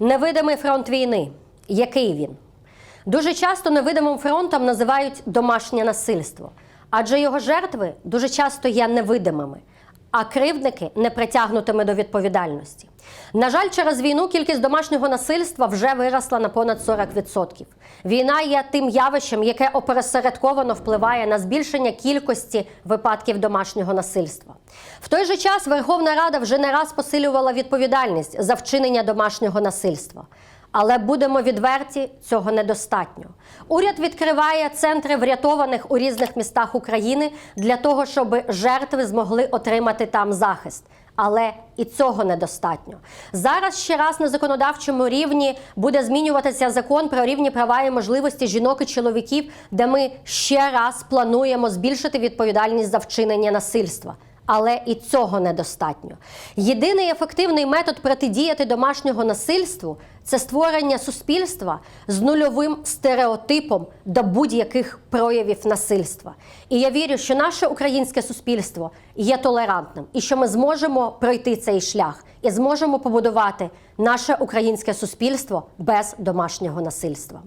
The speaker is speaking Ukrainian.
Невидимий фронт війни. Який він? Дуже часто невидимим фронтом називають домашнє насильство, адже його жертви дуже часто є невидимими, а кривдники не притягнутими до відповідальності. На жаль, через війну кількість домашнього насильства вже виросла на понад 40%. Війна є тим явищем, яке опосередковано впливає на збільшення кількості випадків домашнього насильства. В той же час Верховна Рада вже не раз посилювала відповідальність за вчинення домашнього насильства. Але будемо відверті, цього недостатньо. Уряд відкриває центри врятованих у різних містах України для того, щоб жертви змогли отримати там захист. Але і цього недостатньо. Зараз ще раз на законодавчому рівні буде змінюватися закон про рівні права і можливості жінок і чоловіків, де ми ще раз плануємо збільшити відповідальність за вчинення насильства. Але і цього недостатньо. Єдиний ефективний метод протидіяти домашнього насильству це створення суспільства з нульовим стереотипом до будь-яких проявів насильства. І я вірю, що наше українське суспільство є толерантним і що ми зможемо пройти цей шлях і зможемо побудувати наше українське суспільство без домашнього насильства.